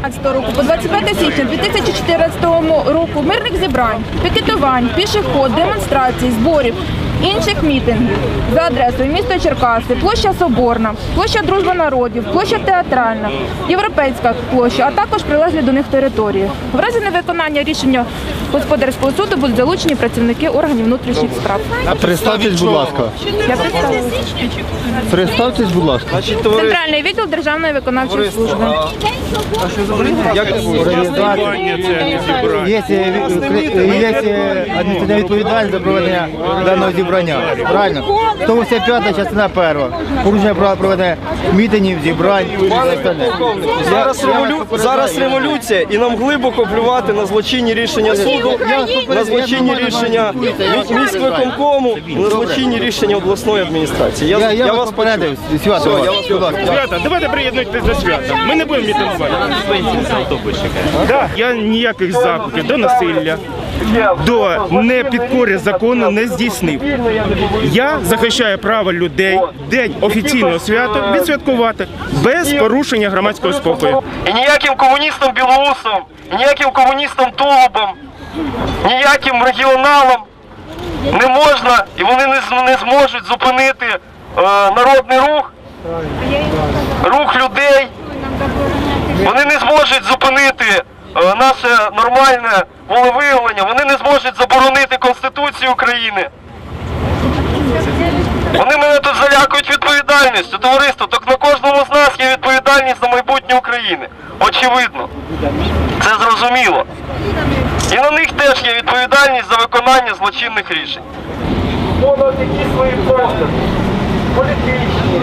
2015 року по 25 січня 2014 року мирних зібрань, пікетувань, пішоход, демонстрацій, зборів, інших мітингів за адресою міста Черкаси, площа Соборна, площа Дружба народів, площа Театральна, Європейська площа, а також прилеглі до них території. В разі невиконання рішення господарського суду будуть залучені працівники органів внутрішніх справ. Представтесь, будь ласка. Я представила. Представтесь, будь ласка. Центральний відділ Державної виконавчої служби. Є, є адміністративна відповідальність за проведення даного зібрання. Правильно? 185 частина перша. Порушення права проведення мітингів, зібрань зараз, революція, і нам глибоко плювати на злочинні рішення суду, на злочинні рішення мі- міськвиконкому, на злочинні рішення обласної адміністрації. Я, Я, я, я вас попередив. Свято, Все, я вас будь ласка. Свята, давайте приєднуйтесь до свята. Ми не будемо мітингувати. Да, я ніяких закликів до насилля, до непідкорі закону не здійснив. Я захищаю право людей день офіційного свята відсвяткувати без порушення громадського спокою. І ніяким комуністам білоусом, ніяким комуністам Тулубам, ніяким регіоналам не можна, і вони не, зможуть зупинити е, народний рух, рух людей. Вони не зможуть зупинити е, наше нормальне волевиявлення, вони не зможуть заборонити Конституцію України. Вони мене тут залякують відповідальністю, товариство. Так на кожному є відповідальність за майбутнє України. Очевидно. Це зрозуміло. І на них теж є відповідальність за виконання злочинних рішень. Які свої політичні,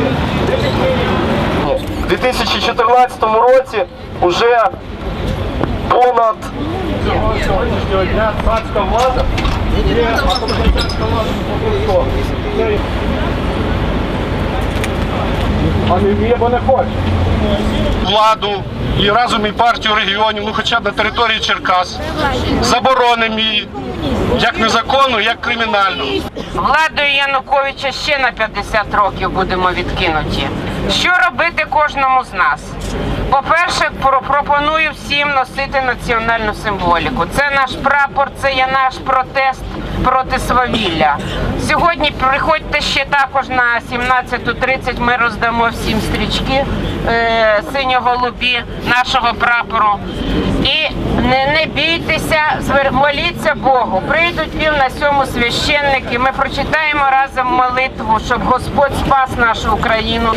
У 2014 році вже понад сьогоднішнього дня царська влада є не бо не хоче. владу і разом і партію регіонів, ну хоча б на території Черкас, заборонимо її як незаконну, як кримінальну. Владою Януковича ще на 50 років будемо відкинуті. Що робити кожному з нас? По-перше, пропоную всім носити національну символіку. Це наш прапор, це є наш протест проти свавілля. Сьогодні приходьте ще також на 17.30, Ми роздамо всім стрічки е, синьо-голубі нашого прапору. І не, не бійтеся, моліться Богу. Прийдуть пів на сьому священники. Ми прочитаємо разом молитву, щоб Господь спас нашу Україну.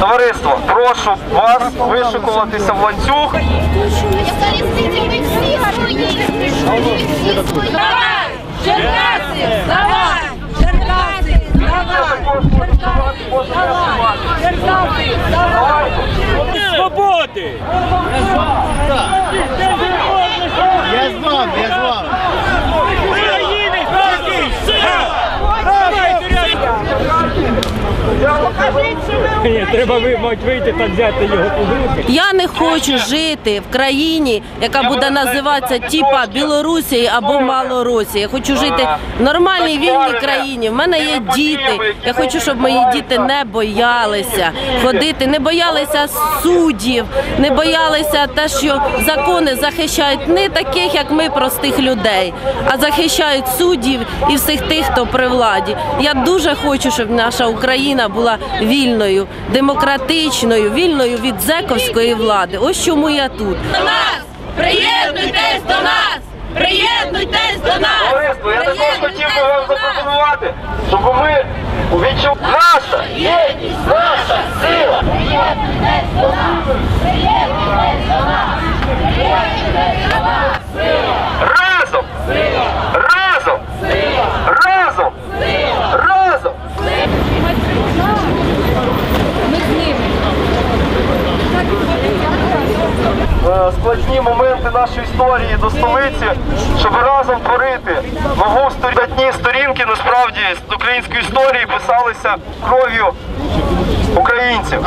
Товариство, прошу вас вишикуватися в ланцюг. Яка різниця? Ми всі свої. Ми всі свої. Давай! Черкаси! Давай! Черкаси! Давай! Черкаси! Давай! Свободи! Я з вами, я з вами. України! Ні, треба ви, вийти та взяти його під руки. Я не хочу жити в країні, яка буде називатися типа Білорусі або Малоросія. Я хочу жити в нормальній вільній країні. В мене є діти. Я хочу, щоб мої діти не боялися ходити, не боялися суддів, не боялися те, що закони захищають не таких, як ми, простих людей, а захищають суддів і всіх тих, хто при владі. Я дуже хочу, щоб наша Україна була вільною, демократичною, вільною від зековської влади. Ось чому я тут. До нас! Приєднуйтесь до нас! Приєднуйтесь до нас! Товариство, я також хотів би вам запропонувати, щоб ми відчув наша єдність, наша сила. Разом! Разом! Разом! Разом! Е, Нашої історії до столиці, щоб разом творити нову сторінні сторінки насправді української історії писалися кров'ю українців.